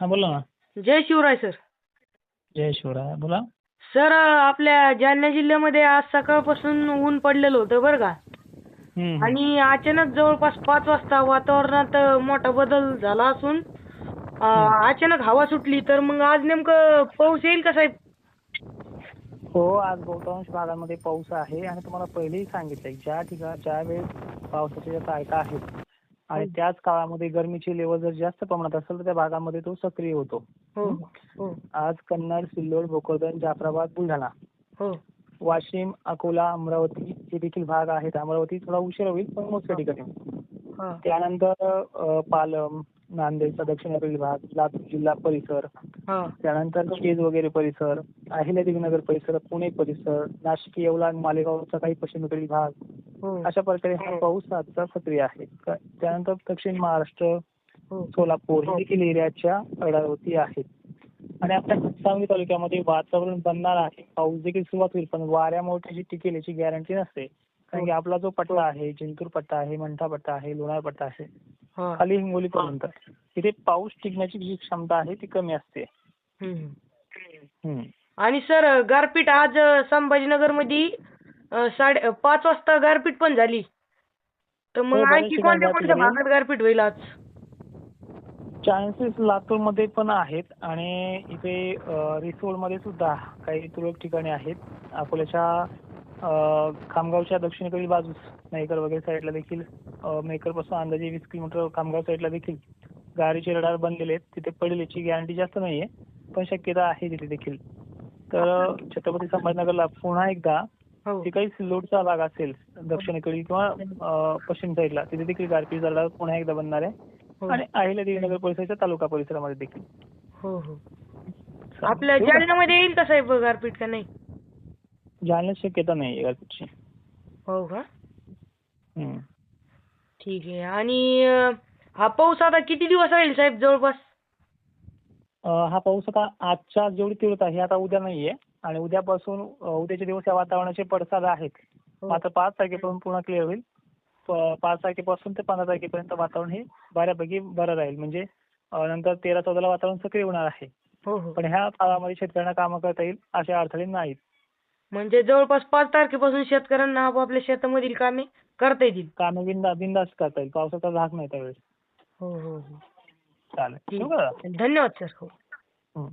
हा बोला ना. जय शिवराय सर. जय शिवराय बोला. सर आपल्या जालना जिल्ह्यामध्ये आज सकाळपासून ऊन पडलेलं होतं बरं का. हम्म. आणि अचानक जवळपास पाच वाजता वातावरणात मोठा बदल झाला असून अं, अचानक हवा सुटली तर मग आज नेमकं पाऊस येईल का साहेब? हो आज बहुतांश भागामध्ये पाऊस आहे. आणि तुम्हाला पहिलेही सांगितलंय ज्या ठिकाणी ज्या वेळेस पावसाच्या ज्या तारखा आहेत आणि त्याच काळामध्ये गरमीची लेवल जर जास्त प्रमाणात असेल तर त्या भागामध्ये तो सक्रिय होतो. हो हो? आज कन्नड सिल्लोड भोकरदन जाफराबाद बुलढाणा. हो. वाशिम अकोला अमरावती हे देखील भाग आहेत. अमरावती थोडा उशीर होईल पण मोजक्या ठिकाणी. हा. त्यानंतर पालम नांदेडचा दक्षिणेकडील भाग लातूर जिल्हा परिसर. हा. त्यानंतर केज वगैरे परिसर अहिल्यादेवीनगर परिसर पुणे परिसर नाशिक येवला आणि मालेगावचा काही पश्चिमेकडील भाग. हो अशा प्रकारे हा पाऊस आजचा सक्रिय आहे. त्यानंतर दक्षिण महाराष्ट्र हो. सोलापूर हे देखील एरियाच्या अडावती आहेत. आणि आपल्या सांगली तालुक्यामध्ये वातावरण बनणार आहे. पाऊस देखील सुरुवात होईल पण वाऱ्यामुळे त्याची टिकेल याची गॅरंटी नसते. कारण की आपला जो पट्टा आहे जिंतूर पट्टा आहे मंठा पट्टा आहे लोणार पट्टा आहे हा. खाली हिंगोली पर्यंत. तिथे पाऊस टिकण्याची जी क्षमता आहे ती कमी असते. आणि सर गारपीट आज संभाजीनगरमध्ये साडे पाच वाजता गारपीट पण झाली. तर हो, मग बऱ्याच आणखी ठिकाणी कोणत्या गारपीट कोणत्या झाली. भागात गारपीट होईल आज? चान्सेस लातूरमध्ये पण आहेत आणि इथे अ, रिसोडमध्ये सुद्धा काही तुरळक ठिकाणी आहेत. अकोल्याच्या अ, खामगावच्या दक्षिणेकडील बाजूस मेहकर वगैरे साईडला देखील अ, मेहकरपासून अंदाजे वीस किलोमीटर खामगाव साईडला देखील गाडीचे रडार बनलेले आहेत. तिथे पडेल याची गॅरंटी जास्त नाहीये पण शक्यता आहे तिथे देखील. तर छत्रपती संभाजीनगरला पुन्हा एकदा हो. जे काही सिल्लोडचा भाग असेल दक्षिणेकडील किंवा पश्चिम साईडला तिथे देखील गारपीट रडार पुन्हा एकदा बनणार आहे. हो. आणि अहिल्यादेवीनगर परिसराच्या तालुका परिसरामध्ये देखील. हो हो. आपल्या जालन्यामध्ये येईल का साहेब गारपीट का नाही? जाणण्याची शक्यता नाही गारपीटची. हो का. ठीक आहे. आणि हा पाऊस आता किती दिवस राहील साहेब जवळपास? हा पाऊस आता आजच्या जेवढी तीव्रता आहे आता उद्या नाहीये. आणि उद्यापासून अ, उद्याचे दिवस या वातावरणाचे पडसाद आहेत. हो. मात्र पाच तारखेपासून पुन्हा क्लिअर होईल. पाच तारखेपासून ते पंधरा तारखेपर्यंत वातावरण हे बऱ्यापैकी बरं राहील. म्हणजे नंतर तेरा चौदाला वातावरण सक्रिय होणार आहे. हो हो. पण ह्या काळामध्ये शेतकऱ्यांना कामं करता येईल असे अडथळे नाहीत. म्हणजे जवळपास पाच तारखेपासून शेतकऱ्यांना आपापल्या शेतामधील कामे करता येतील. कामं बिंदा बिंदास करता येईल. पावसाचा धाक नाही त्यावेळेस. हो हो हो. चालेल? धन्यवाद सर. हो.